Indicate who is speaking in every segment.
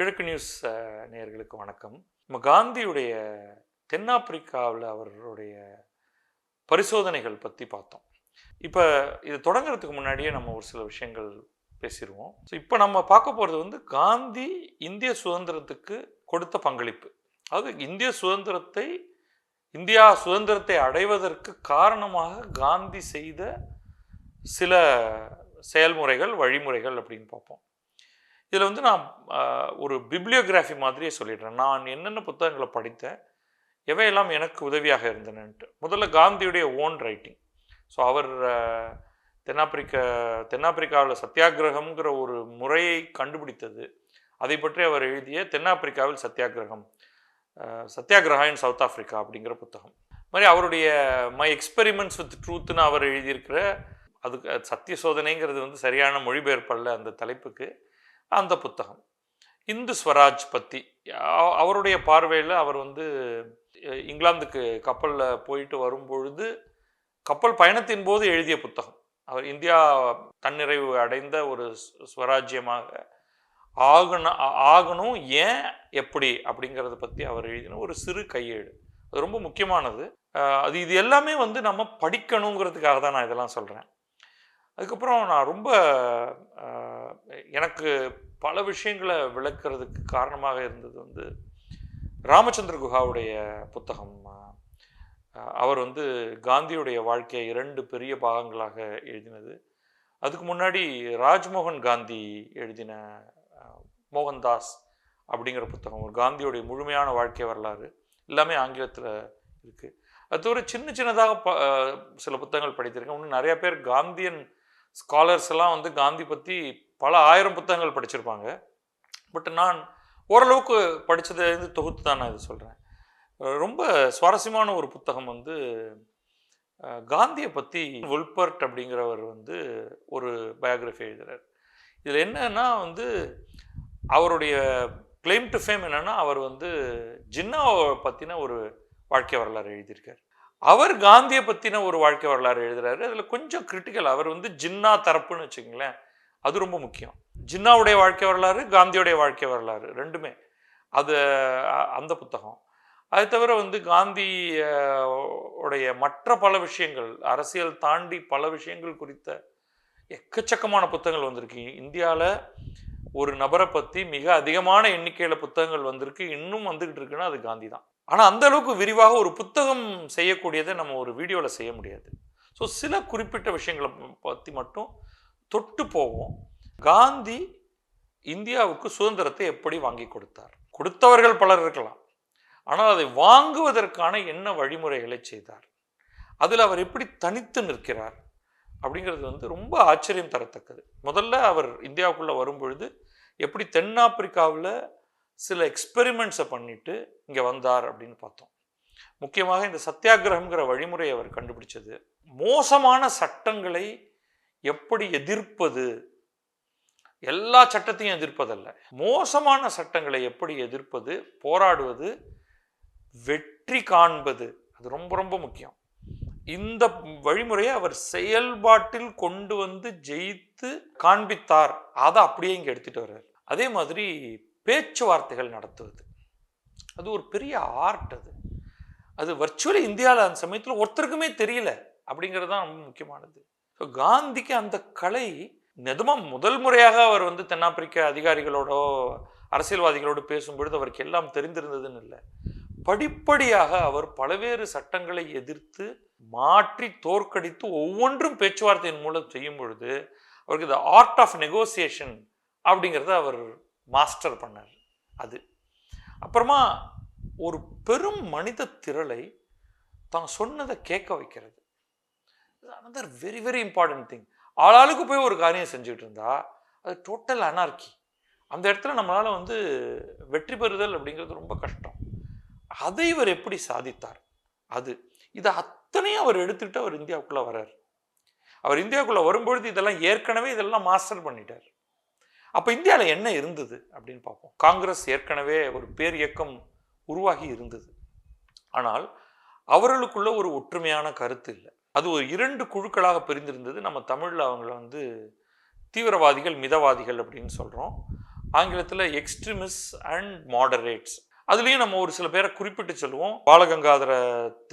Speaker 1: கிழக்கு நியூஸ் நேர்களுக்கு நேயர்களுக்கு வணக்கம். நம்ம காந்தியுடைய தென்னாப்பிரிக்காவில் அவருடைய பரிசோதனைகள் பற்றி பார்த்தோம். இப்போ இது தொடங்குறதுக்கு முன்னாடியே நம்ம ஒரு சில விஷயங்கள் பேசிடுவோம் ஸோ இப்போ நம்ம பார்க்க போகிறது வந்து காந்தி இந்திய சுதந்திரத்துக்கு கொடுத்த பங்களிப்பு. அதாவது இந்திய சுதந்திரத்தை இந்தியா சுதந்திரத்தை அடைவதற்கு காரணமாக காந்தி செய்த சில செயல்முறைகள் வழிமுறைகள் அப்படின்னு பார்ப்போம். இதில் வந்து நான் ஒரு பிப்ளியோகிராஃபி மாதிரியே சொல்லிடுறேன். நான் என்னென்ன புத்தகங்களை படித்தேன் எவையெல்லாம் எனக்கு உதவியாக இருந்தனன்ட்டு. முதல்ல காந்தியுடைய ஓன் ரைட்டிங். ஸோ அவர் தென்னாப்பிரிக்க தென்னாப்பிரிக்காவில் சத்தியாகிரகம்ங்கிற ஒரு முறையை கண்டுபிடித்தது. அதை பற்றி அவர் எழுதிய தென்னாப்பிரிக்காவில் சத்தியாகிரகம் சத்தியாகிரகா இன் சவுத் ஆஃப்ரிக்கா அப்படிங்கிற புத்தகம். இது மாதிரி அவருடைய மை எக்ஸ்பெரிமெண்ட்ஸ் வித் ட்ரூத்னு அவர் எழுதியிருக்கிற அதுக்கு சத்திய சோதனைங்கிறது வந்து சரியான மொழிபெயர்ப்பல்ல அந்த தலைப்புக்கு. அந்த புத்தகம். இந்து ஸ்வராஜ் பற்றி அவருடைய பார்வையில் அவர் வந்து இங்கிலாந்துக்கு கப்பலில் போயிட்டு வரும்பொழுது கப்பல் பயணத்தின் போது எழுதிய புத்தகம். அவர் இந்தியா தன்னிறைவு அடைந்த ஒரு ஸ்வராஜ்யமாக ஆகணும் ஆ- ஆகணும் ஏன் எப்படி அப்படிங்கிறத பற்றி அவர் எழுதின ஒரு சிறு கையேடு. அது ரொம்ப முக்கியமானது. அது இது எல்லாமே வந்து நம்ம படிக்கணுங்கிறதுக்காக தான் நான் இதெல்லாம் சொல்கிறேன் அதுக்கப்புறம் நான் ரொம்ப எனக்கு பல விஷயங்களை விளக்குறதுக்கு காரணமாக இருந்தது வந்து ராமச்சந்திர குஹாவுடைய புத்தகம். அவர் வந்து காந்தியுடைய வாழ்க்கையை இரண்டு பெரிய பாகங்களாக எழுதினது. அதுக்கு முன்னாடி ராஜ்மோகன் காந்தி எழுதின மோகன்தாஸ் அப்படிங்கிற புத்தகம் ஒரு காந்தியுடைய முழுமையான வாழ்க்கை வரலாறு எல்லாமே ஆங்கிலத்தில் இருக்குது அது தவிர சின்ன சின்னதாக ப சில புத்தகங்கள் படித்திருக்கேன். இன்னும் நிறையா பேர் காந்தியன் ஸ்காலர்ஸ் எல்லாம் வந்து காந்தி பற்றி பல ஆயிரம் புத்தகங்கள் படிச்சிருப்பாங்க. பட் நான் ஓரளவுக்கு படித்ததுலேருந்து தொகுத்து தான் நான் இது சொல்கிறேன் ரொம்ப சுவாரஸ்யமான ஒரு புத்தகம் வந்து காந்தியை பற்றி உல்பர்ட் அப்படிங்கிறவர் வந்து ஒரு பயோகிராஃபி எழுதுகிறார் இதில் என்னன்னா வந்து அவருடைய கிளைம் டு ஃபேம் என்னென்னா அவர் வந்து ஜின்னாவை பற்றின ஒரு வாழ்க்கை வரலாறு எழுதியிருக்கார். அவர் காந்தியை பற்றின ஒரு வாழ்க்கை வரலாறு எழுதுறாரு. அதில் கொஞ்சம் கிரிட்டிக்கல் அவர் வந்து ஜின்னா தரப்புன்னு வச்சுங்களேன் அது ரொம்ப முக்கியம். ஜின்னாவுடைய வாழ்க்கை வரலாறு காந்தியோடைய வாழ்க்கை வரலாறு ரெண்டுமே. அது அ- அந்த புத்தகம். அது தவிர வந்து காந்தி உடைய மற்ற பல விஷயங்கள் அரசியல் தாண்டி பல விஷயங்கள் குறித்த எக்கச்சக்கமான புத்தகங்கள் வந்திருக்கு. இந்தியாவில் ஒரு நபரை பற்றி மிக அதிகமான எண்ணிக்கையில் புத்தகங்கள் வந்திருக்கு. இன்னும் வந்துக்கிட்டு இருக்குன்னா அது காந்தி தான். ஆனால் அந்த அளவுக்கு விரிவாக ஒரு புத்தகம் செய்யக்கூடியதை நம்ம ஒரு வீடியோவில் செய்ய முடியாது. ஸோ சில குறிப்பிட்ட விஷயங்களை பற்றி மட்டும் தொட்டு போவோம். காந்தி இந்தியாவுக்கு சுதந்திரத்தை எப்படி வாங்கி கொடுத்தார்? கொடுத்தவர்கள் பலர் இருக்கலாம். ஆனால் அதை வாங்குவதற்கான என்ன வழிமுறைகளை செய்தார்? அதில் அவர் எப்படி தனித்து நிற்கிறார்? அப்படிங்கிறது வந்து ரொம்ப ஆச்சரியம் தரத்தக்கது. முதல்ல அவர் இந்தியாவுக்குள்ளே வரும்பொழுது எப்படி தென்னாப்பிரிக்காவில் சில எக்ஸ்பெரிமெண்ட்ஸை பண்ணிட்டு இங்கே வந்தார் அப்படின்னு பார்த்தோம். முக்கியமாக இந்த சத்தியாகிரகம்ங்கிற வழிமுறையை அவர் கண்டுபிடிச்சது. மோசமான சட்டங்களை எப்படி எதிர்ப்பது? எல்லா சட்டத்தையும் எதிர்ப்பதல்ல. மோசமான சட்டங்களை எப்படி எதிர்ப்பது? போராடுவது வெற்றி காண்பது. அது ரொம்ப ரொம்ப முக்கியம். இந்த வழிமுறையை அவர் செயல்பாட்டில் கொண்டு வந்து ஜெயித்து காண்பித்தார். அதை அப்படியே இங்கே எடுத்துகிட்டு வர்றார். அதே மாதிரி பேச்சுவார்த்தைகள் நடத்துவது. அது ஒரு பெரிய ஆர்ட் அது. அது வர்ச்சுவலி இந்தியாவில் அந்த சமயத்தில் ஒருத்தருக்குமே தெரியல அப்படிங்கிறது தான் ரொம்ப முக்கியமானது. ஸோ காந்திக்கு அந்த கலை நிதமாக முதல் முறையாக அவர் வந்து தென்னாப்பிரிக்க அதிகாரிகளோடோ அரசியல்வாதிகளோடு பேசும்பொழுது அவருக்கு எல்லாம் தெரிந்திருந்ததுன்னு இல்லை. படிப்படியாக அவர் பல்வேறு சட்டங்களை எதிர்த்து மாற்றி தோற்கடித்து ஒவ்வொன்றும் பேச்சுவார்த்தையின் மூலம் செய்யும் பொழுது அவருக்கு இந்த ஆர்ட் ஆஃப் நெகோசியேஷன் அப்படிங்கிறத அவர் மாஸ்டர் பண்ணார் அது. அப்புறமா ஒரு பெரும் மனித திரளை தான் சொன்னதை கேட்க வைக்கிறது. Another very very important thing ஆளாளுக்கு போய் ஒரு காரியம் செஞ்சுக்கிட்டு இருந்தா அது டோட்டல் அனார்கி அந்த இடத்துல நம்மளால் வந்து வெற்றி பெறுதல் அப்படிங்கிறது ரொம்ப கஷ்டம். அதை இவர் எப்படி சாதித்தார்? அது. இதை அத்தனையும் அவர் எடுத்துக்கிட்டு அவர் இந்தியாவுக்குள்ளே வர்றார். அவர் இந்தியாவுக்குள்ளே வரும்பொழுது இதெல்லாம் ஏற்கனவே இதெல்லாம் மாஸ்டர் பண்ணிட்டார். அப்போ இந்தியாவில் என்ன இருந்தது அப்படின்னு பார்ப்போம். காங்கிரஸ் ஏற்கனவே ஒரு பேர் இயக்கம் உருவாகி இருந்தது. ஆனால் அவர்களுக்குள்ள ஒரு ஒற்றுமையான கருத்து இல்லை. அது ஒரு இரண்டு குழுக்களாக பிரிந்திருந்தது. நம்ம தமிழில் அவங்கள வந்து தீவிரவாதிகள் மிதவாதிகள் அப்படின்னு சொல்கிறோம் ஆங்கிலத்தில் எக்ஸ்ட்ரீமிஸ் அண்ட் மாடரேட்ஸ் அதுலேயும் நம்ம ஒரு சில பேரை குறிப்பிட்டு சொல்லுவோம். பாலகங்காதர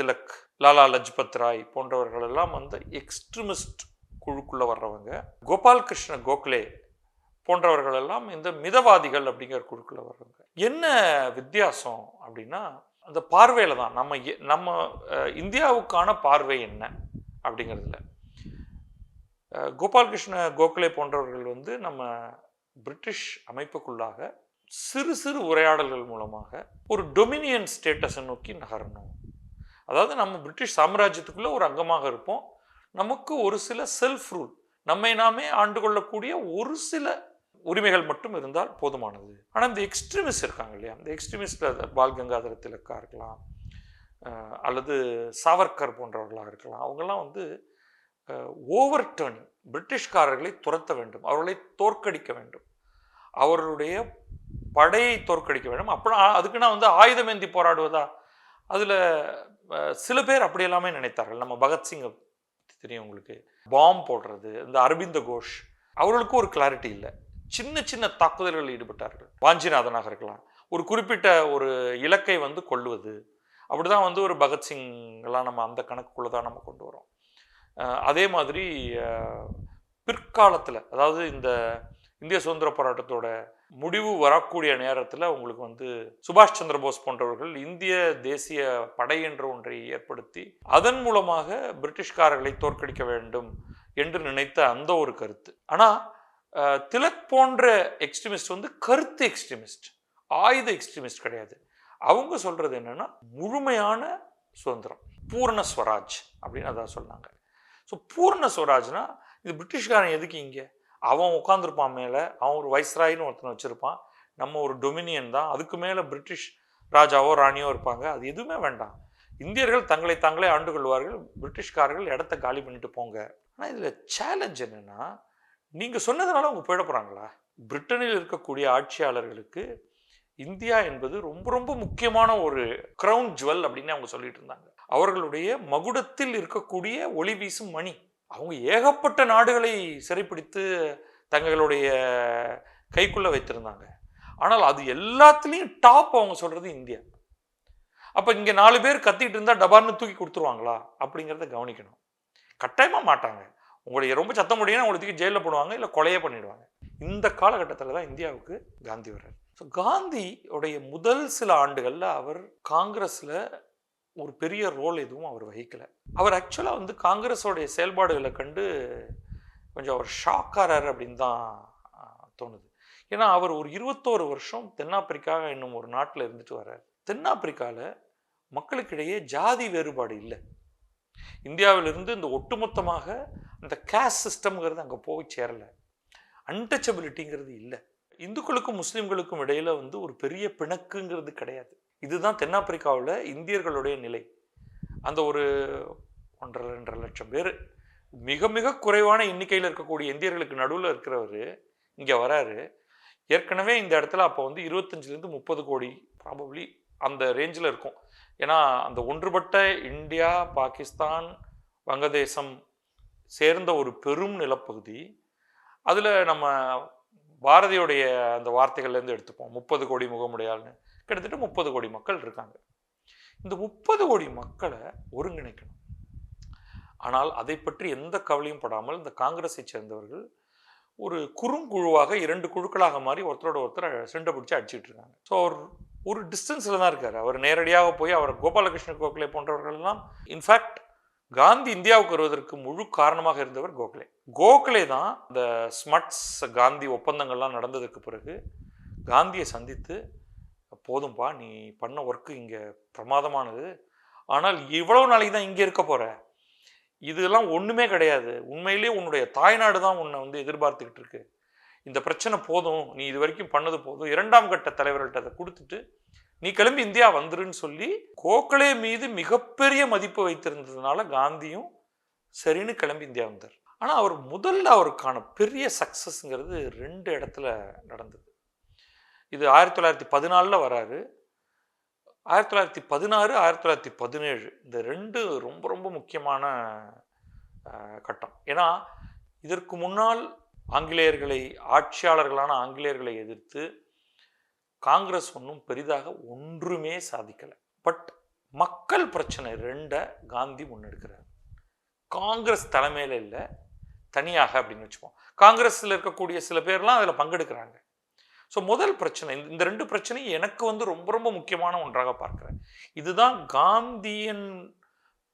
Speaker 1: திலக் லாலா லஜ்பத் ராய் போன்றவர்களெல்லாம் வந்து எக்ஸ்ட்ரீமிஸ்ட் குழுக்குள்ளே வர்றவங்க. கோபால் கிருஷ்ண கோகலே போன்றவர்கள் எல்லாம் இந்த மிதவாதிகள் அப்படிங்கிற குழுக்குள்ள வர்றவங்க. என்ன வித்தியாசம் அப்படின்னா அந்த பார்வையில் தான். நம்ம எ- நம்ம இந்தியாவுக்கான பார்வை என்ன அப்படிங்கிறதுல. கோபாலகிருஷ்ண கோகலே போன்றவர்கள் வந்து நம்ம பிரிட்டிஷ் அமைப்புக்குள்ளாக சிறு சிறு உரையாடல்கள் மூலமாக ஒரு டொமினியன் ஸ்டேட்டஸை நோக்கி நகரணும். அதாவது நம்ம பிரிட்டிஷ் சாம்ராஜ்யத்துக்குள்ளே ஒரு அங்கமாக இருப்போம். நமக்கு ஒரு சில செல்ஃப் ரூல் நம்மை நாமே ஆண்டு கொள்ளக்கூடிய ஒரு சில உரிமைகள் மட்டும் இருந்தால் போதுமானது. ஆனால் இந்த எக்ஸ்ட்ரீமிஸ்ட் இருக்காங்க இல்லையா? இந்த எக்ஸ்ட்ரீமிஸ்டில் பால் கங்காதர திலக்கா இருக்கலாம். அல்லது சாவர்கர் போன்றவர்களாக இருக்கலாம். அவங்கெல்லாம் வந்து ஓவர் டேர்னிங் பிரிட்டிஷ்காரர்களை துரத்த வேண்டும். அவர்களை தோற்கடிக்க வேண்டும். அவர்களுடைய படையை தோற்கடிக்க வேண்டும். அப்படின்னா அதுக்குன்னா வந்து ஆயுதமேந்தி போராடுவதா? அதில் சில பேர் அப்படி எல்லாமே நினைத்தார்கள். நம்ம பகத்சிங்கை தெரியும் உங்களுக்கு. பாம் போடுறது இந்த அரவிந்த கோஷ். அவர்களுக்கும் ஒரு கிளாரிட்டி இல்லை. சின்ன சின்ன தாக்குதல்களில் ஈடுபட்டார்கள். வாஞ்சிநாதனாக இருக்கலாம். ஒரு குறிப்பிட்ட ஒரு இலக்கை வந்து கொள்ளுவது அப்படிதான் வந்து ஒரு பகத்சிங்கெல்லாம் நம்ம அந்த கணக்குக்குள்ள தான் நம்ம கொண்டு வரோம். அதே மாதிரி பிற்காலத்தில் அதாவது இந்த இந்திய சுதந்திர போராட்டத்தோட முடிவு வரக்கூடிய நேரத்தில் உங்களுக்கு வந்து சுபாஷ் சந்திர போஸ் போன்றவர்கள் இந்திய தேசிய படை என்ற ஒன்றை ஏற்படுத்தி அதன் மூலமாக பிரிட்டிஷ்காரர்களை தோற்கடிக்க வேண்டும் என்று நினைத்த அந்த ஒரு கருத்து. ஆனால் திலக் போன்ற எக்ஸ்ட்ரீமிஸ்ட் வந்து கருத்து எக்ஸ்ட்ரீமிஸ்ட் ஆயுத எக்ஸ்ட்ரீமிஸ்ட் கிடையாது. அவங்க சொல்கிறது என்னென்னா முழுமையான சுதந்திரம் பூர்ண ஸ்வராஜ் அப்படின்னு அதான் சொன்னாங்க. ஸோ பூர்ண ஸ்வராஜ்னா இது பிரிட்டிஷ்காரன் எதுக்கு இங்கே? அவன் உட்காந்துருப்பான் மேலே அவன் ஒரு வைஸ்ராயின்னு ஒருத்தனை வச்சுருப்பான். நம்ம ஒரு டொமினியன் தான் அதுக்கு மேலே பிரிட்டிஷ் ராஜாவோ ராணியோ இருப்பாங்க. அது எதுவுமே வேண்டாம். இந்தியர்கள் தங்களை தாங்களே ஆண்டு கொள்வார்கள் பிரிட்டிஷ்காரர்கள் இடத்த காலி பண்ணிட்டு போங்க. ஆனால் இதில் சேலஞ்ச் என்னென்னா நீங்கள் சொன்னதுனால அவங்க போயிட போகிறாங்களா பிரிட்டனில் இருக்கக்கூடிய ஆட்சியாளர்களுக்கு இந்தியா என்பது ரொம்ப ரொம்ப முக்கியமான ஒரு க்ரௌன் ஜுவல் அப்படின்னு அவங்க சொல்லிட்டு இருந்தாங்க. அவர்களுடைய மகுடத்தில் இருக்கக்கூடிய ஒளி வீசும் மணி. அவங்க ஏகப்பட்ட நாடுகளை சிறைப்பிடித்து தங்களுடைய கைக்குள்ளே வைத்திருந்தாங்க. ஆனால் அது எல்லாத்துலேயும் டாப் அவங்க சொல்கிறது இந்தியா. அப்போ இங்கே நாலு பேர் கத்திட்டு இருந்தால் டபார்னு தூக்கி கொடுத்துருவாங்களா? அப்படிங்கிறத கவனிக்கணும். கட்டாயமாக மாட்டாங்க. உங்களுடைய ரொம்ப சத்தம் முடியும்னா உங்களை தூக்கி ஜெயிலில் போடுவாங்க இல்லை கொலையே பண்ணிடுவாங்க. இந்த காலகட்டத்தில் தான் இந்தியாவுக்கு காந்தி வர்றார். ஸோ காந்தியுடைய முதல் சில ஆண்டுகளில் அவர் காங்கிரஸில் ஒரு பெரிய ரோல் எதுவும் அவர் வகிக்கலை. அவர் ஆக்சுவலாக வந்து காங்கிரஸோடைய செயல்பாடுகளை கண்டு கொஞ்சம் அவர் ஷாக்காரர் அப்படின்னு தான் தோணுது. ஏன்னா அவர் ஒரு இருபத்தோரு வருஷம் தென்னாப்பிரிக்கா என்னும் ஒரு நாட்டில் இருந்துட்டு வர்றார். தென்னாப்பிரிக்காவில் மக்களுக்கிடையே ஜாதி வேறுபாடு இல்லை. இந்தியாவிலிருந்து இந்த ஒட்டுமொத்தமாக அந்த கேஸ் சிஸ்டம்ங்கிறது அங்கே போய் சேரலை. அன்டச்சபிலிட்டிங்கிறது இல்லை. இந்துக்களுக்கும் முஸ்லீம்களுக்கும் இடையில வந்து ஒரு பெரிய பிணக்குங்கிறது கிடையாது. இதுதான் தென்னாப்பிரிக்காவில் இந்தியர்களுடைய நிலை. அந்த ஒரு ஒன்றரை ரெண்டரை லட்சம் பேர் மிக மிக குறைவான எண்ணிக்கையில் இருக்கக்கூடிய இந்தியர்களுக்கு நடுவில் இருக்கிறவர் இங்கே வராரு. ஏற்கனவே இந்த இடத்துல அப்போ வந்து இருபத்தஞ்சிலேருந்து முப்பது கோடி ப்ராபப்ளி அந்த ரேஞ்சில் இருக்கும். ஏன்னா அந்த ஒன்றுபட்ட இந்தியா பாகிஸ்தான் வங்கதேசம் சேர்ந்த ஒரு பெரும் நிலப்பகுதி. அதில் நம்ம பாரதியுடைய அந்த வார்த்தைகள்லேருந்து எடுத்துப்போம். முப்பது கோடி முகமுடையாள்னு. கிட்டத்தட்ட முப்பது கோடி மக்கள் இருக்காங்க. இந்த முப்பது கோடி மக்களை ஒருங்கிணைக்கணும். ஆனால் அதை பற்றி எந்த கவலையும் படாமல் இந்த காங்கிரஸை சேர்ந்தவர்கள் ஒரு குறுங்குழுவாக இரண்டு குழுக்களாக மாறி ஒருத்தரோட ஒருத்தர் செண்டை பிடிச்சி அடிச்சுட்டு இருக்காங்க. ஸோ அவர் ஒரு டிஸ்டன்ஸில் தான் இருக்கார். அவர் நேரடியாக போய் அவர் கோபாலகிருஷ்ண கோகலே போன்றவர்கள் எல்லாம் இன்ஃபேக்ட் காந்தி இந்தியாவுக்கு வருவதற்கு முழு காரணமாக இருந்தவர் கோகலே. கோகலே தான் இந்த ஸ்மட்ஸ் காந்தி ஒப்பந்தங்கள்லாம் நடந்ததுக்கு பிறகு காந்தியை சந்தித்து போதும்பா நீ பண்ண ஒர்க்கு இங்கே பிரமாதமானது. ஆனால் இவ்வளவு நாளைக்கு தான் இங்கே இருக்க போகிற இதெல்லாம் ஒன்றுமே கிடையாது. உண்மையிலேயே உன்னுடைய தாய்நாடு தான் உன்னை வந்து எதிர்பார்த்துக்கிட்டு இருக்கு. இந்த பிரச்சனை போதும். நீ இது வரைக்கும் பண்ணது போதும். இரண்டாம் கட்ட தலைவர்கள்ட்ட அதை கொடுத்துட்டு நீ கிளம்பி இந்தியா வந்துருன்னு சொல்லி கோகலே மீது மிகப்பெரிய மதிப்பு வைத்திருந்ததுனால காந்தியும் சரின்னு கிளம்பி இந்தியா வந்தார். ஆனால் அவர் முதல்ல அவருக்கான பெரிய சக்ஸஸ்ங்கிறது ரெண்டு இடத்துல நடந்தது. இது ஆயிரத்தி தொள்ளாயிரத்தி பதினாலில் வராரு. ஆயிரத்தி தொள்ளாயிரத்தி பதினாறு ஆயிரத்தி தொள்ளாயிரத்தி பதினேழு இந்த ரெண்டு ரொம்ப ரொம்ப முக்கியமான கட்டம். ஏன்னா இதற்கு முன்னால் ஆங்கிலேயர்களை ஆட்சியாளர்களான ஆங்கிலேயர்களை எதிர்த்து காங்கிரஸ் ஒன்றும் பெரிதாக ஒன்றுமே சாதிக்கலை. பட் மக்கள் பிரச்சனை ரெண்டை காந்தி முன்னெடுக்கிறார். காங்கிரஸ் தலைமையில் இல்லை தனியாக அப்படின்னு வச்சுப்போம். காங்கிரஸில் இருக்கக்கூடிய சில பேர்லாம் அதில் பங்கெடுக்கிறாங்க. ஸோ முதல் பிரச்சனை இந்த- இந்த ரெண்டு பிரச்சனையும் எனக்கு வந்து ரொம்ப ரொம்ப முக்கியமான ஒன்றாக பார்க்குறேன். இதுதான் காந்தியன்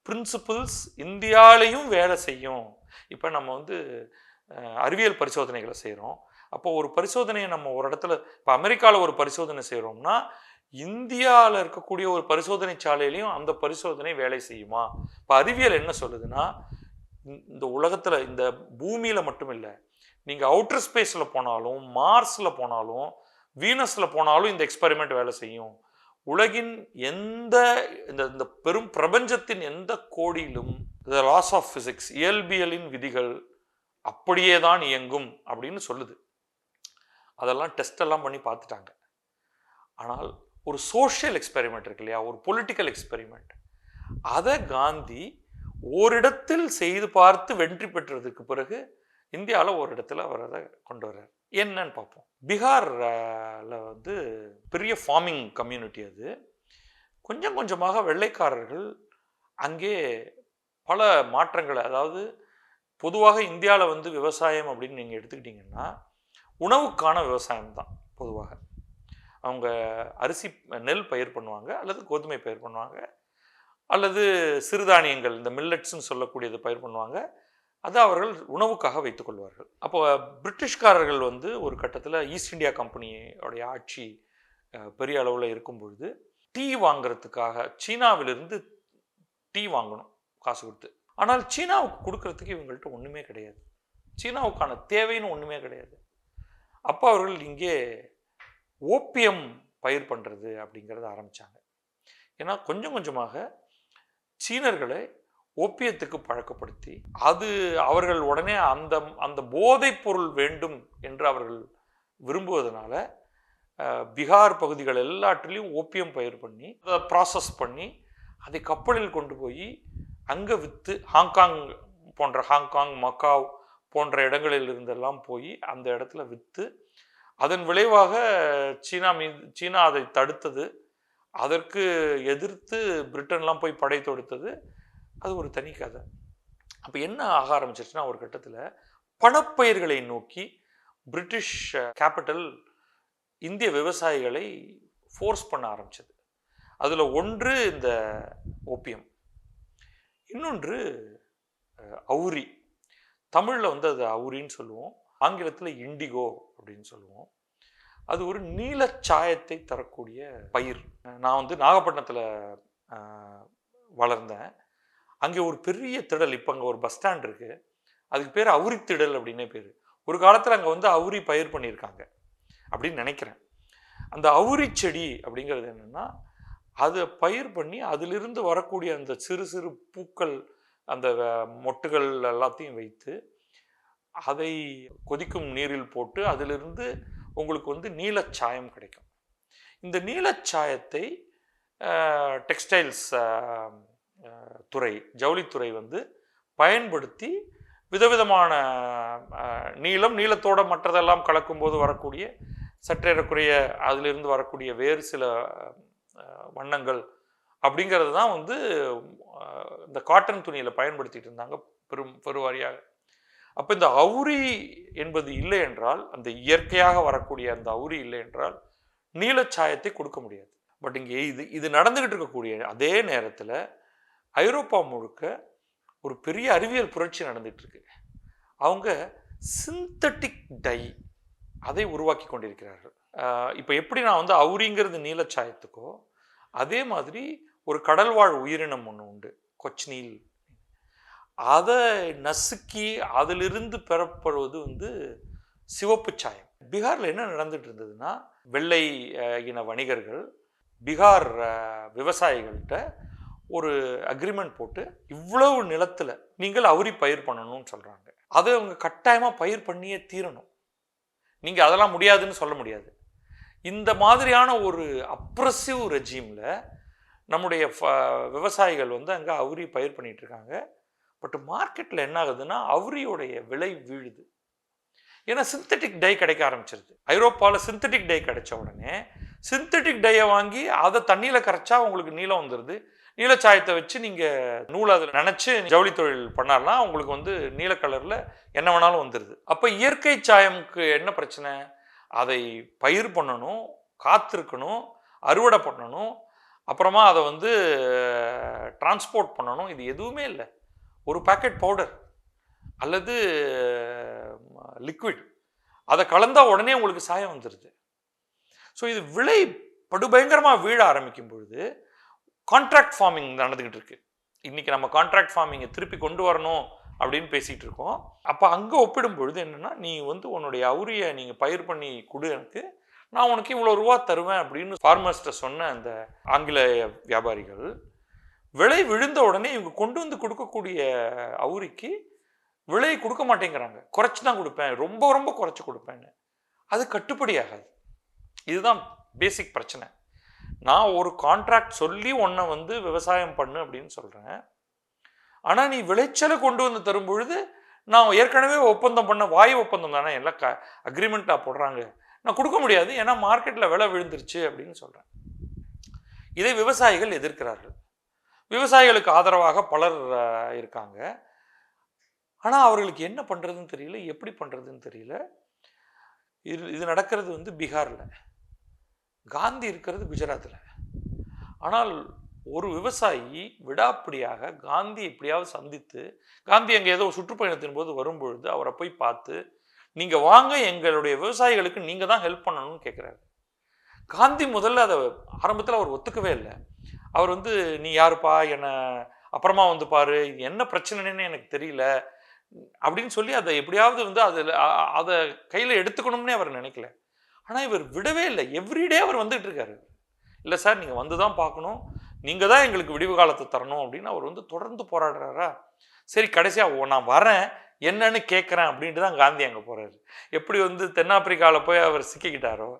Speaker 1: பிரின்சிபிள்ஸ் இந்தியாலையும் வேலை செய்யும். இப்போ நம்ம வந்து அறிவியல் பரிசோதனைகளை செய்கிறோம் அப்போ ஒரு பரிசோதனையை நம்ம ஒரு இடத்துல இப்போ அமெரிக்காவில் ஒரு பரிசோதனை செய்கிறோம்னா இந்தியாவில் இருக்கக்கூடிய ஒரு பரிசோதனை சாலையிலையும் அந்த பரிசோதனை வேலை செய்யுமா? இப்போ அறிவியல் என்ன சொல்லுதுன்னா இந்த- உலகத்தில் இந்த பூமியில் மட்டும் இல்லை நீங்கள் அவுட்டர் ஸ்பேஸில் போனாலும் மார்ஸில் போனாலும் வீனஸில் போனாலும் இந்த எக்ஸ்பெரிமெண்ட் வேலை செய்யும். உலகின் எந்த இந்த இந்த பெரும் பிரபஞ்சத்தின் எந்த கோடியிலும் த லாஸ் ஆஃப் பிசிக்ஸ் இயல்பியலின் விதிகள் அப்படியே தான் இயங்கும் அப்படின்னு சொல்லுது. அதெல்லாம் டெஸ்டெல்லாம் பண்ணி பார்த்துட்டாங்க. ஆனால் ஒரு சோஷியல் எக்ஸ்பெரிமெண்ட் இருக்கு இல்லையா? ஒரு பொலிட்டிக்கல் எக்ஸ்பெரிமெண்ட் அதை காந்தி ஓரிடத்தில் செய்து பார்த்து வெற்றி பெற்றதுக்கு பிறகு இந்தியாவில் ஒரு இடத்துல அவர் அதை கொண்டு வர்றார். என்னன்னு பார்ப்போம். பீகாரில் வந்து பெரிய ஃபார்மிங் கம்யூனிட்டி அது. கொஞ்சம் கொஞ்சமாக வெள்ளைக்காரர்கள் அங்கே பல மாற்றங்களை அதாவது பொதுவாக இந்தியாவில் வந்து விவசாயம் அப்படின்னு நீங்கள் எடுத்துக்கிட்டிங்கன்னா உணவுக்கான விவசாயம் தான் பொதுவாக. அவங்க அரிசி நெல் பயிர் பண்ணுவாங்க அல்லது கோதுமை பயிர் பண்ணுவாங்க அல்லது சிறுதானியங்கள் இந்த மில்லட்ஸ்ன்னு சொல்லக்கூடியது பயிர் பண்ணுவாங்க. அதை அவர்கள் உணவுக்காக வைத்துக்கொள்வார்கள் அப்போ பிரிட்டிஷ்காரர்கள் வந்து ஒரு கட்டத்தில் ஈஸ்ட் இந்தியா கம்பெனியோடைய ஆட்சி பெரிய அளவில் இருக்கும் பொழுது டீ வாங்குறதுக்காக சீனாவிலிருந்து டீ வாங்கணும் காசு கொடுத்து. ஆனால் சீனாவுக்கு கொடுக்கறதுக்கு இவங்கள்ட்ட ஒன்றுமே கிடையாது. சீனாவுக்கான தேவைன்னு ஒன்றுமே கிடையாது. அப்போ அவர்கள் இங்கே ஓப்பியம் பயிர் பண்ணுறது அப்படிங்கிறத ஆரம்பித்தாங்க ஏன்னா கொஞ்சம் கொஞ்சமாக சீனர்களை ஓப்பியத்துக்கு பழக்கப்படுத்தி அது அவர்கள் உடனே அந்த அந்த போதைப் பொருள் வேண்டும் என்று அவர்கள் விரும்புவதனால பீகார் பகுதிகள் எல்லாற்றிலையும் ஓப்பியம் பயிர் பண்ணி அதை ப்ராசஸ் பண்ணி அதை கப்பலில் கொண்டு போய் அங்கே விற்று ஹாங்காங் போன்ற ஹாங்காங் மக்காவ் போன்ற இடங்களில் இருந்தெல்லாம் போய் அந்த இடத்துல விற்று அதன் விளைவாக சீனா மீது சீனா அதை தடுத்தது. அதற்கு எதிர்த்து பிரிட்டன்லாம் போய் படை தொடுத்தது. அது ஒரு தனி கதை. அப்போ என்ன ஆக ஆரம்பிச்சிருச்சுன்னா ஒரு கட்டத்தில் பணப்பயிர்களை நோக்கி பிரிட்டிஷ் கேபிட்டல் இந்திய விவசாயிகளை ஃபோர்ஸ் பண்ண ஆரம்பிச்சது. அதில் ஒன்று இந்த ஓப்பியம் இன்னொன்று அவுரி. தமிழில் வந்து அது அவுரின்னு சொல்லுவோம். ஆங்கிலத்தில் இண்டிகோ அப்படின்னு சொல்லுவோம். அது ஒரு நீலச்சாயத்தை தரக்கூடிய பயிர். நான் வந்து நாகப்பட்டினத்தில் வளர்ந்தேன். அங்கே ஒரு பெரிய திடல் இப்போ அங்கே ஒரு பஸ் ஸ்டாண்ட் இருக்குது அதுக்கு பேர் அவுரி திடல் அப்படின்னே பேர். ஒரு காலத்தில் அங்கே வந்து அவுரி பயிர் பண்ணியிருக்காங்க அப்படின்னு நினைக்கிறேன். அந்த அவுரி செடி அப்படிங்கிறது என்னென்னா அதை பயிர் பண்ணி அதிலிருந்து வரக்கூடிய அந்த சிறு சிறு பூக்கள் அந்த மொட்டுகள் எல்லாத்தையும் வைத்து அதை கொதிக்கும் நீரில் போட்டு அதிலிருந்து உங்களுக்கு வந்து நீலச்சாயம் கிடைக்கும். இந்த நீலச்சாயத்தை டெக்ஸ்டைல்ஸ் துறை ஜவுளித்துறை வந்து பயன்படுத்தி விதவிதமான நீளம் நீளத்தோடு மற்றதெல்லாம் கலக்கும்போது வரக்கூடிய சற்றேறக்குறைய அதிலிருந்து வரக்கூடிய வேறு சில வண்ணங்கள் அப்படிங்கிறது தான் வந்து இந்த காட்டன் துணியில் பயன்படுத்திட்டு இருந்தாங்க பெரும் பெருவாரியாக. அப்போ இந்த அவுரி என்பது இல்லை என்றால் அந்த இயற்கையாக வரக்கூடிய அந்த அவுரி இல்லை என்றால் நீலச்சாயத்தை கொடுக்க முடியாது. பட் இங்கே இது இது நடந்துக்கிட்டு இருக்கக்கூடிய அதே நேரத்தில் ஐரோப்பா முழுக்க ஒரு பெரிய அறிவியல் புரட்சி நடந்துகிட்ருக்கு. அவங்க சிந்தட்டிக் டை அதை உருவாக்கி கொண்டிருக்கிறார்கள். இப்போ எப்படி நான் வந்து அவுரிங்கிறது நீலச்சாயத்துக்கோ அதே மாதிரி ஒரு கடல்வாழ் உயிரினம் ஒன்று உண்டு கொச்சினியில் அதை நசுக்கி அதிலிருந்து பெறப்படுவது வந்து சிவப்பு சாயம். பீகாரில் என்ன நடந்துட்டு இருந்ததுன்னா வெள்ளை இன வணிகர்கள் பீகார் விவசாயிகள்கிட்ட ஒரு அக்ரிமெண்ட் போட்டு இவ்வளவு நிலத்தில் நீங்கள் அவுரி பயிர் பண்ணணும்னு சொல்கிறாங்க அதை அவங்க கட்டாயமாக பயிர் பண்ணியே தீரணும். நீங்கள் அதெல்லாம் முடியாதுன்னு சொல்ல முடியாது. இந்த மாதிரியான ஒரு அப்ரஸிவ் ரெஜீமில் நம்முடைய ஃப- விவசாயிகள் வந்து அங்கே அவுரி பயிர் பண்ணிகிட்ருக்காங்க இருக்காங்க பட் மார்க்கெட்டில் என்ன ஆகுதுன்னா அவுரியோடைய விலை வீழுது. ஏன்னா சிந்தட்டிக் டை கிடைக்க ஆரம்பிச்சிருது. ஐரோப்பாவில் சிந்தட்டிக் டை கிடைச்ச உடனே சிந்தட்டிக் டையை வாங்கி அதை தண்ணியில் கரைச்சா உங்களுக்கு நீளம் வந்துடுது நீலச்சாயத்தை வச்சு நீங்கள் நூல் அதில் நினச்சி ஜவுளி தொழில் பண்ணாலாம் உங்களுக்கு வந்து நீல கலரில் என்ன வேணாலும் வந்துடுது அப்போ இயற்கை சாயம்க்கு என்ன பிரச்சனை? அதை பயிர் பண்ணணும் காத்திருக்கணும் அறுவடை பண்ணணும் அப்புறமா அதை வந்து டிரான்ஸ்போர்ட் பண்ணணும். இது எதுவுமே இல்லை. ஒரு பாக்கெட் பவுடர் அல்லது லிக்விட் அதை கலந்தால் உடனே உங்களுக்கு சாயம் வந்துடுது ஸோ இது விலை படுபயங்கரமாக வீழ ஆரம்பிக்கும் பொழுது கான்ட்ராக்ட் ஃபார்மிங் நடந்துக்கிட்டு இருக்கு. இன்றைக்கி நம்ம கான்ட்ராக்ட் ஃபார்மிங்கை திருப்பி கொண்டு வரணும் அப்படின்னு பேசிகிட்டு இருக்கோம். அப்போ அங்கே ஒப்பிடும் பொழுது என்னென்னா நீ வந்து உன்னுடைய அவுரியை நீங்கள் பயிர் பண்ணி கொடு எனக்கு நான் உனக்கு இவ்வளோ ரூபா தருவேன் அப்படின்னு ஃபார்மர்ஸ்கிட்ட சொன்ன அந்த ஆங்கில வியாபாரிகள் விலை விழுந்த உடனே இவங்க கொண்டு வந்து கொடுக்கக்கூடிய அவுரிக்கு விலை கொடுக்க மாட்டேங்கிறாங்க. குறைச்சி தான் கொடுப்பேன் ரொம்ப ரொம்ப குறைச்சி கொடுப்பேன்னு. அது கட்டுப்படி ஆகாது. இதுதான் பேசிக் பிரச்சனை. நான் ஒரு கான்ட்ராக்ட் சொல்லி உன்னை வந்து விவசாயம் பண்ணு அப்படின்னு சொல்கிறேன் ஆனால் நீ விளைச்சலை கொண்டு வந்து தரும் பொழுது நான் ஏற்கனவே ஒப்பந்தம் பண்ண வாயு ஒப்பந்தம் தானே எல்லாம் க அக்ரிமெண்ட்டாக போடுறாங்க. நான் கொடுக்க முடியாது ஏன்னா மார்க்கெட்டில் விலை விழுந்துருச்சு அப்படின்னு சொல்கிறேன் இதை விவசாயிகள் எதிர்க்கிறார்கள். விவசாயிகளுக்கு ஆதரவாக பலர் இருக்காங்க. ஆனால் அவர்களுக்கு என்ன பண்ணுறதுன்னு தெரியல எப்படி பண்ணுறதுன்னு தெரியல. இது இது நடக்கிறது வந்து பீகாரில். காந்தி இருக்கிறது குஜராத்தில் ஆனால் ஒரு விவசாயி விடாப்பிடியாக காந்தி எப்படியாவது சந்தித்து காந்தி அங்கே ஏதோ சுற்றுப்பயணத்தின் போது வரும்பொழுது அவரை போய் பார்த்து நீங்கள் வாங்க எங்களுடைய விவசாயிகளுக்கு நீங்கள் தான் ஹெல்ப் பண்ணணும்னு கேட்குறாரு காந்தி முதல்ல அதை ஆரம்பத்தில் அவர் ஒத்துக்கவே இல்லை. அவர் வந்து நீ யாருப்பா? என்னை அப்புறமா வந்து பாரு என்ன பிரச்சனைன்னு எனக்கு தெரியல. அப்படின்னு சொல்லி அதை எப்படியாவது வந்து அதில் அதை கையில் எடுத்துக்கணும்னே அவர் நினைக்கல. ஆனால் இவர் விடவே இல்லை. எவ்ரிடே அவர் வந்துட்டு இருக்காரு. இல்லை சார் நீங்கள் வந்து தான் பார்க்கணும். நீங்கள் தான் எங்களுக்கு விடிவு காலத்தை தரணும். அப்படின்னு அவர் வந்து தொடர்ந்து போராடுறாரா? சரி கடைசியாக நான் வரேன். என்னன்னு கேட்குறேன் அப்படின்ட்டு தான் காந்தி அங்கே போகிறாரு எப்படி வந்து தென்னாப்பிரிக்காவில் போய் அவர் சிக்கிக்கிட்டாரோ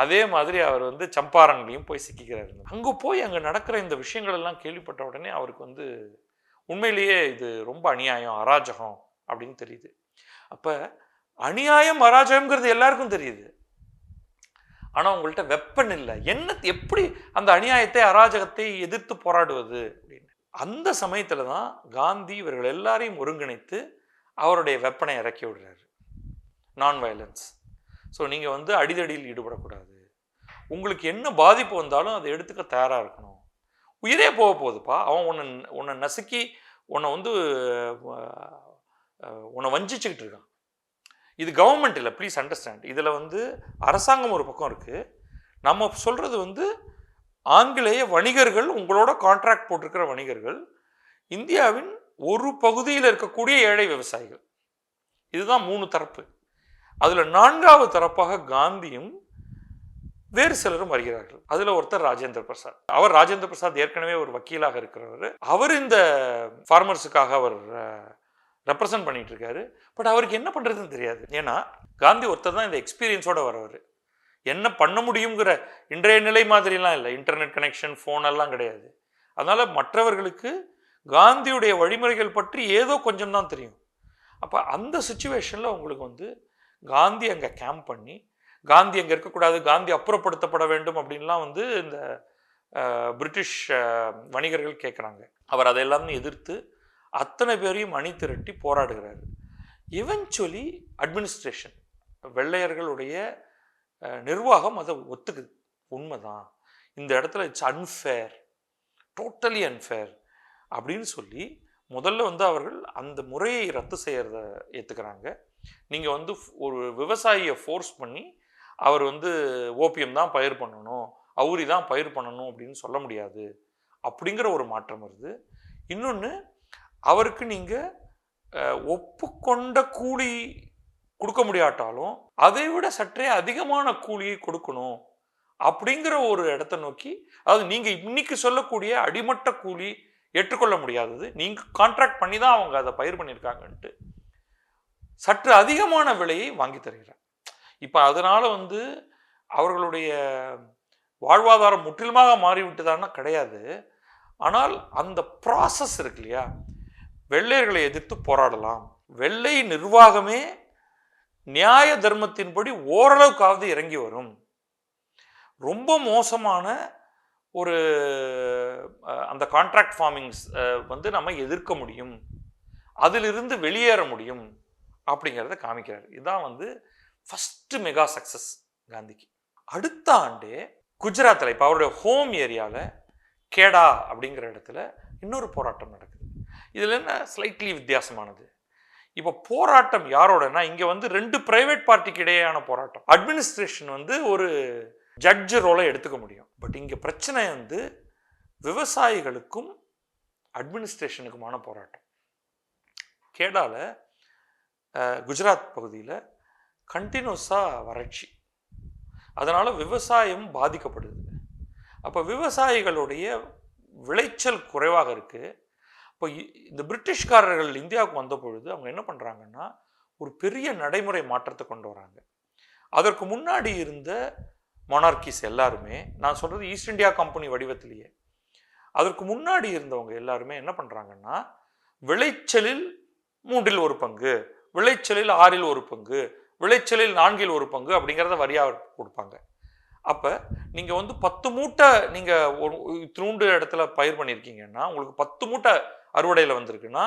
Speaker 1: அதே மாதிரி அவர் வந்து சம்பாரன்லையும் போய் சிக்கிக்கிறாரு. அங்கே போய் அங்கே நடக்கிற இந்த விஷயங்கள் எல்லாம் கேள்விப்பட்ட உடனே அவருக்கு வந்து உண்மையிலேயே இது ரொம்ப அநியாயம் அராஜகம் அப்படின்னு தெரியுது. அப்போ அநியாயம் அராஜகம்ங்கிறது எல்லாருக்கும் தெரியுது. ஆனால் உங்கள்கிட்ட வெப்பன் இல்லை. என்ன எப்படி அந்த அநியாயத்தை அராஜகத்தை எதிர்த்து போராடுவது அப்படின்னு. அந்த சமயத்தில் தான் காந்தி இவர்கள் எல்லாரையும் ஒருங்கிணைத்து அவருடைய வெப்பனை இறக்கி விடுறாரு. நான் வயலன்ஸ் ஸோ நீங்கள் வந்து அடிதடியில் ஈடுபடக்கூடாது. உங்களுக்கு என்ன பாதிப்பு வந்தாலும் அதை எடுத்துக்க தயாராக இருக்கணும். உயிரே போக போகுதுப்பா. அவன் உன்னை உன்னை நசுக்கி உன்னை வந்து உன்னை வஞ்சிச்சுக்கிட்டு இருக்கான். இது கவர்மெண்ட் இல்லை. ப்ளீஸ் அண்டர்ஸ்டாண்ட் இதில் வந்து அரசாங்கம் ஒரு பக்கம் இருக்குது நம்ம சொல்கிறது வந்து ஆங்கிலேய வணிகர்கள் உங்களோட கான்ட்ராக்ட் போட்டிருக்கிற வணிகர்கள் இந்தியாவின் ஒரு பகுதியில் இருக்கக்கூடிய ஏழை விவசாயிகள். இதுதான் மூணு தரப்பு. அதில் நான்காவது தரப்பாக காந்தியும் வேறு சிலரும் வருகிறார்கள். அதில் ஒருத்தர் ராஜேந்திர பிரசாத். அவர் ராஜேந்திர பிரசாத் ஏற்கனவே ஒரு வக்கீலாக இருக்கிறவர். அவர் இந்த ஃபார்மர்ஸுக்காக அவர் ரெப்ரசன்ட் பண்ணிட்டு இருக்காரு. பட் அவருக்கு என்ன பண்ணுறதுன்னு தெரியாது. ஏன்னா காந்தி ஒருத்தர் தான் இந்த எக்ஸ்பீரியன்ஸோட வரவர். என்ன பண்ண முடியுங்கிற இன்றைய நிலை மாதிரிலாம் இல்லை. இன்டர்நெட் கனெக்ஷன் ஃபோன் எல்லாம் கிடையாது. அதனால் மற்றவர்களுக்கு காந்தியுடைய வழிமுறைகள் பற்றி ஏதோ கொஞ்சம் தான் தெரியும். அப்போ அந்த சுச்சுவேஷனில் உங்களுக்கு வந்து காந்தி அங்கே கேம்ப் பண்ணி காந்தி அங்கே இருக்கக்கூடாது காந்தி அப்புறப்படுத்தப்பட வேண்டும் அப்படின்லாம் வந்து இந்த பிரிட்டிஷ் வணிகர்கள் கேட்குறாங்க அவர் அதையெல்லாம் எதிர்த்து அத்தனை பேரையும் அணி திரட்டி போராடுகிறாரு. இவென்ச்சுவலி அட்மினிஸ்ட்ரேஷன் வெள்ளையர்களுடைய நிர்வாகம் அதை ஒத்துக்குது. உண்மைதான். இந்த இடத்துல இட்ஸ் அன்ஃபேர் டோட்டலி அன்ஃபேர் அப்படின்னு சொல்லி முதல்ல வந்து அவர்கள் அந்த முறையை ரத்து செய்கிறத ஏற்றுக்கிறாங்க நீங்கள் வந்து ஒரு விவசாயியை ஃபோர்ஸ் பண்ணி அவர் வந்து ஓபியம் தான் பயிர் பண்ணணும் அவுரி தான் பயிர் பண்ணணும் அப்படின்னு சொல்ல முடியாது அப்படிங்கிற ஒரு மாற்றம் வருது. இன்னொன்று அவருக்கு நீங்கள் ஒப்புக்கொண்ட கூலி கொடுக்க முடியாட்டாலும் அதை விட சற்றே அதிகமான கூலியை கொடுக்கணும் அப்படிங்கிற ஒரு இடத்த நோக்கி அதாவது நீங்கள் இன்னைக்கு சொல்லக்கூடிய அடிமட்ட கூலி ஏற்றுக்கொள்ள முடியாதது. நீங்கள் கான்ட்ராக்ட் பண்ணி தான் அவங்க அதை பயிர் பண்ணியிருக்காங்கன்ட்டு. சற்று அதிகமான விலையை வாங்கி தருகிறார். இப்போ அதனால் வந்து அவர்களுடைய வாழ்வாதாரம் முற்றிலுமாக மாறிவிட்டதான்னா கிடையாது. ஆனால் அந்த ப்ராசஸ் இருக்கு இல்லையா? வெள்ளையர்களை எதிர்த்து போராடலாம். வெள்ளை நிர்வாகமே நியாய தர்மத்தின்படி ஓரளவுக்காவது இறங்கி வரும். ரொம்ப மோசமான ஒரு அந்த கான்ட்ராக்ட் ஃபார்மிங்ஸ் வந்து நம்ம எதிர்க்க முடியும். அதிலிருந்து வெளியேற முடியும் அப்படிங்கிறத காமிக்கிறார். இதுதான் வந்து ஃபஸ்ட்டு மெகா சக்ஸஸ் காந்திக்கு. அடுத்த ஆண்டே குஜராத்தில் இப்போ அவருடைய ஹோம் ஏரியாவில் கேடா அப்படிங்கிற இடத்துல இன்னொரு போராட்டம் நடக்குது. இதில் என்ன ஸ்லைட்லி வித்தியாசமானது? இப்போ போராட்டம் யாரோடனா இங்கே வந்து ரெண்டு ப்ரைவேட் பார்ட்டிக்கு இடையேயான போராட்டம். அட்மினிஸ்ட்ரேஷன் வந்து ஒரு ஜட்ஜ் ரோலை எடுத்துக்க முடியும். பட் இங்கே பிரச்சனை வந்து விவசாயிகளுக்கும் அட்மினிஸ்ட்ரேஷனுக்குமான போராட்டம். கேடால குஜராத் பகுதியில் கண்டினியூஸாக வறட்சி. அதனால் விவசாயம் பாதிக்கப்படுது. அப்போ விவசாயிகளுடைய விளைச்சல் குறைவாக இருக்குது இப்போ இந்த பிரிட்டிஷ்காரர்கள் இந்தியாவுக்கு வந்த பொழுது அவங்க என்ன பண்ணுறாங்கன்னா ஒரு பெரிய நடைமுறை மாற்றத்தை கொண்டு வராங்க. அதற்கு முன்னாடி இருந்த மொனார்கிஸ் எல்லாருமே நான் சொல்கிறது ஈஸ்ட் இந்தியா கம்பெனி வடிவத்திலேயே அதற்கு முன்னாடி இருந்தவங்க எல்லாருமே என்ன பண்ணுறாங்கன்னா விளைச்சலில் மூன்றில் ஒரு பங்கு விளைச்சலில் ஆறில் ஒரு பங்கு விளைச்சலில் நான்கில் ஒரு பங்கு அப்படிங்கிறத வரியாக கொடுப்பாங்க. அப்போ நீங்கள் வந்து பத்து மூட்டை நீங்கள் ஒரு இத்தினூண்டு இடத்துல பயிர் பண்ணியிருக்கீங்கன்னா உங்களுக்கு பத்து மூட்டை அறுவடையில் வந்திருக்குன்னா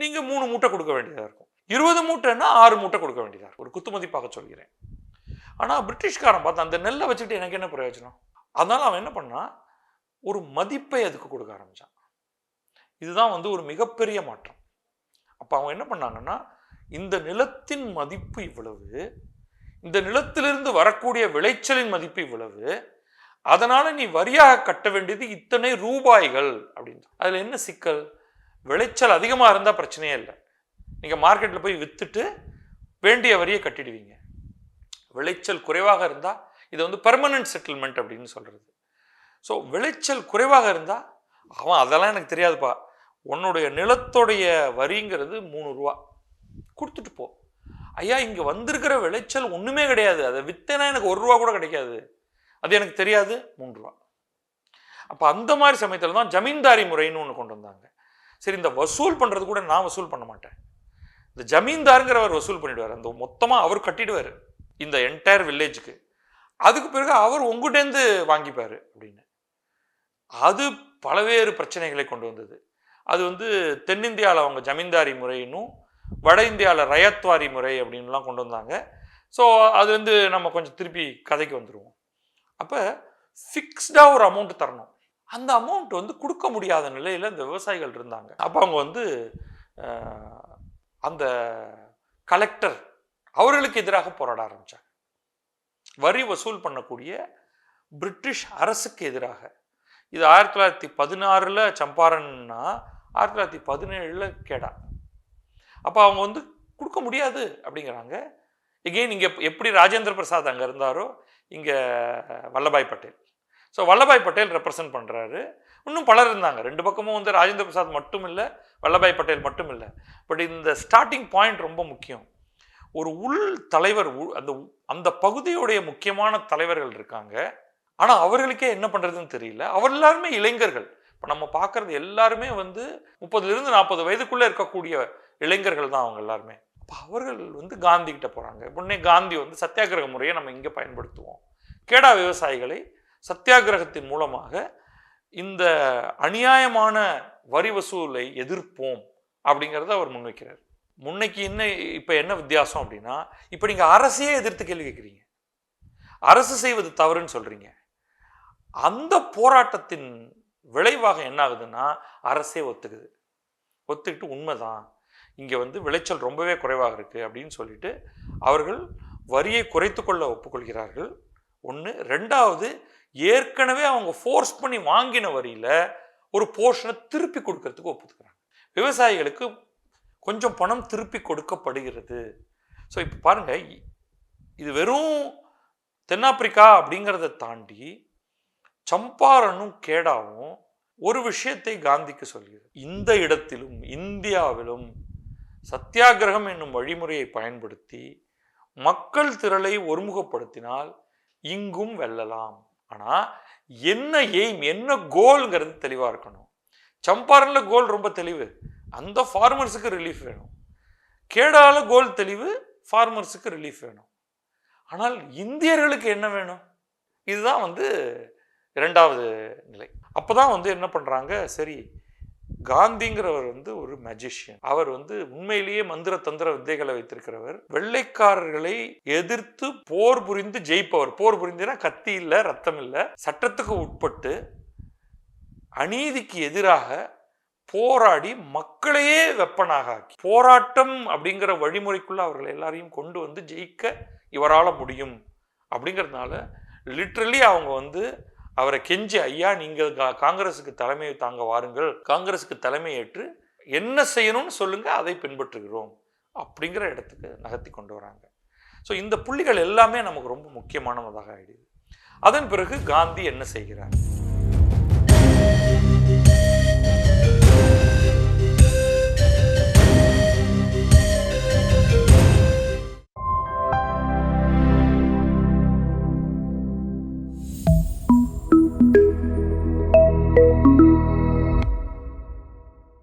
Speaker 1: நீங்கள் மூணு மூட்டை கொடுக்க வேண்டியதாக இருக்கும். இருபது மூட்டைன்னா ஆறு மூட்டை கொடுக்க வேண்டியதாக இருக்கும். ஒரு குத்துமதிப்பாக சொல்கிறேன். ஆனால் பிரிட்டிஷ்காரன் பார்த்தா அந்த நெல்லை வச்சுக்கிட்டு எனக்கு என்ன பிரயோஜனம்? அதனால் அவன் என்ன பண்ணான்? ஒரு மதிப்பை அதுக்கு கொடுக்க ஆரம்பித்தான் இதுதான் வந்து ஒரு மிகப்பெரிய மாற்றம். அப்போ அவங்க என்ன பண்ணாங்கன்னா இந்த நிலத்தின் மதிப்பு இவ்வளவு இந்த நிலத்திலிருந்து வரக்கூடிய விளைச்சலின் மதிப்பு இவ்வளவு அதனால நீ வரியாக கட்ட வேண்டியது இத்தனை ரூபாய்கள் அப்படின்னு. அதில் என்ன சிக்கல்? விளைச்சல் அதிகமாக இருந்தால் பிரச்சனையே இல்லை. நீங்கள் மார்க்கெட்டில் போய் விற்றுட்டு வேண்டிய வரியை கட்டிடுவீங்க. விளைச்சல் குறைவாக இருந்தால் இது வந்து பர்மனன்ட் செட்டில்மெண்ட் அப்படின்னு சொல்கிறது ஸோ விளைச்சல் குறைவாக இருந்தால் அவன் அதெல்லாம் எனக்கு தெரியாதுப்பா. உன்னுடைய நிலத்துடைய வரிங்கிறது மூணு ரூபா. கொடுத்துட்டு போ. ஐயா இங்கே வந்திருக்கிற விளைச்சல் ஒன்றுமே கிடையாது. அதை வித்தேனா எனக்கு ஒரு ரூபா கூட கிடைக்காது. அது எனக்கு தெரியாது. மூணு ரூபா. அப்போ அந்த மாதிரி சமயத்தில் தான் ஜமீன்தாரி முறைன்னு ஒன்று கொண்டு வந்தாங்க. சரி இந்த வசூல் பண்ணுறது கூட நான் வசூல் பண்ண மாட்டேன். இந்த ஜமீன்தாருங்கிறவர் வசூல் பண்ணிடுவார். அந்த மொத்தமாக அவர் கட்டிடுவார். இந்த என்டையர் வில்லேஜுக்கு அதுக்கு பிறகு அவர் உங்ககிட்டேருந்து வாங்கிப்பார் அப்படின்னு. அது பலவேறு பிரச்சனைகளை கொண்டு வந்தது. அது வந்து தென்னிந்தியாவில் அவங்க ஜமீன்தாரி முறையினும் வட இந்தியாவில் ரயத்வாரி முறை அப்படின்லாம் கொண்டு வந்தாங்க. ஸோ அது வந்து நம்ம கொஞ்சம் திருப்பி கதைக்கு வந்துடுவோம் அப்போ ஃபிக்ஸ்டாக ஒரு அமௌண்ட் தரணும். அந்த அமௌண்ட் வந்து கொடுக்க முடியாத நிலையில் இந்த விவசாயிகள் இருந்தாங்க. அப்போ அவங்க வந்து அந்த கலெக்டர் அவர்களுக்கு எதிராக போராட ஆரம்பித்தாங்க வரி வசூல் பண்ணக்கூடிய பிரிட்டிஷ் அரசுக்கு எதிராக. இது ஆயிரத்தி தொள்ளாயிரத்தி பதினாறில் சம்பாரன்னா ஆயிரத்தி தொள்ளாயிரத்தி பதினேழில் கேடா அப்போ அவங்க வந்து கொடுக்க முடியாது அப்படிங்கிறாங்க. எகெயின் இங்கே எப்படி ராஜேந்திர பிரசாத் அங்கே இருந்தாரோ இங்கே வல்லபாய் பட்டேல். ஸோ வல்லபாய் பட்டேல் ரெப்ரசன்ட் பண்ணுறாரு இன்னும் பலர் இருந்தாங்க. ரெண்டு பக்கமும் வந்து ராஜேந்திர பிரசாத் மட்டும் இல்லை வல்லபாய் பட்டேல் மட்டும் இல்லை. பட் இந்த ஸ்டார்டிங் பாயிண்ட் ரொம்ப முக்கியம். ஒரு உள் தலைவர் அந்த உ- அந்த பகுதியுடைய முக்கியமான தலைவர்கள் இருக்காங்க. ஆனால் அவர்களுக்கே என்ன பண்ணுறதுன்னு தெரியல. அவர் எல்லாருமே இளைஞர்கள். இப்போ நம்ம பார்க்குறது எல்லாருமே வந்து முப்பதுலேருந்து நாற்பது வயதுக்குள்ளே இருக்கக்கூடிய இளைஞர்கள் தான் அவங்க எல்லாருமே. அப்போ அவர்கள் வந்து காந்தி கிட்ட போகிறாங்க உடனே காந்தி வந்து சத்தியாகிரக முறையை நம்ம இங்கே பயன்படுத்துவோம். கேடா விவசாயிகளை சத்தியாகிரகத்தின் மூலமாக இந்த அநியாயமான வரி வசூலை எதிர்ப்போம் அப்படிங்கிறத அவர் முன்வைக்கிறார். முன்னைக்கு என்ன இப்போ என்ன வித்தியாசம் அப்படின்னா இப்போ நீங்கள் அரசையே எதிர்த்து கேள்வி கேட்குறீங்க அரசு செய்வது தவறுன்னு சொல்கிறீங்க அந்த போராட்டத்தின் விளைவாக என்ன ஆகுதுன்னா அரசே ஒத்துக்குது. ஒத்துக்கிட்டு உண்மைதான். இங்கே வந்து விளைச்சல் ரொம்பவே குறைவாக இருக்குது அப்படின்னு சொல்லிட்டு அவர்கள் வரியை குறைத்து கொள்ள ஒப்புக்கொள்கிறார்கள். ஒன்று ரெண்டாவது ஏற்கனவே அவங்க ஃபோர்ஸ் பண்ணி வாங்கின வரியில் ஒரு போர்ஷனை திருப்பி கொடுக்கறதுக்கு ஒப்புத்துக்கிறாங்க விவசாயிகளுக்கு கொஞ்சம் பணம் திருப்பி கொடுக்கப்படுகிறது. ஸோ இப்போ பாருங்கள் இது வெறும் தென்னாப்பிரிக்கா அப்படிங்கிறத தாண்டி சம்பாரனும் கேடாவும் ஒரு விஷயத்தை காந்திக்கு சொல்கிறது இந்த இடத்திலும் இந்தியாவிலும் சத்தியாகிரகம் என்னும் வழிமுறையை பயன்படுத்தி மக்கள் திரளை ஒருமுகப்படுத்தினால் இங்கும் வெல்லலாம். ஆனால் என்ன எய்ம் என்ன கோல்ங்கிறது தெளிவாக இருக்கணும். சம்பாரனில் கோல் ரொம்ப தெளிவு. அந்த ஃபார்மர்ஸுக்கு ரிலீஃப் வேணும். கேடால கோல் தெளிவு ஃபார்மர்ஸுக்கு ரிலீஃப் வேணும். ஆனால் இந்தியர்களுக்கு என்ன வேணும்? இதுதான் வந்து இரண்டாவது நிலை. அப்பதான் வந்து என்ன பண்ணுறாங்க சரி காந்திங்கிறவர் வந்து ஒரு மேஜிஷியன் அவர் வந்து உண்மையிலேயே மந்திர தந்திர வித்தைகளை வைத்திருக்கிறவர். வெள்ளைக்காரர்களை எதிர்த்து போர் புரிந்து ஜெயிப்பவர். போர் புரிந்துனா கத்தி இல்லை ரத்தம் இல்லை. சட்டத்துக்கு உட்பட்டு அநீதிக்கு எதிராக போராடி மக்களையே வெப்பனாக ஆக்கி போராட்டம் அப்படிங்கிற வழிமுறைக்குள்ள அவர்கள் எல்லாரையும் கொண்டு வந்து ஜெயிக்க இவரால் முடியும். அப்படிங்கிறதுனால லிட்ரலி அவங்க வந்து அவரை கெஞ்சி ஐயா நீங்கள் கா- காங்கிரஸுக்கு தலைமையை தாங்க வாருங்கள். காங்கிரஸுக்கு தலைமை ஏற்று என்ன செய்யணும்னு சொல்லுங்க அதை பின்பற்றுகிறோம். அப்படிங்கிற இடத்துக்கு நகர்த்தி கொண்டு வராங்க. ஸோ இந்த புள்ளிகள் எல்லாமே நமக்கு ரொம்ப முக்கியமானதாக ஆயிடுது. அதன் பிறகு காந்தி என்ன செய்கிறார்?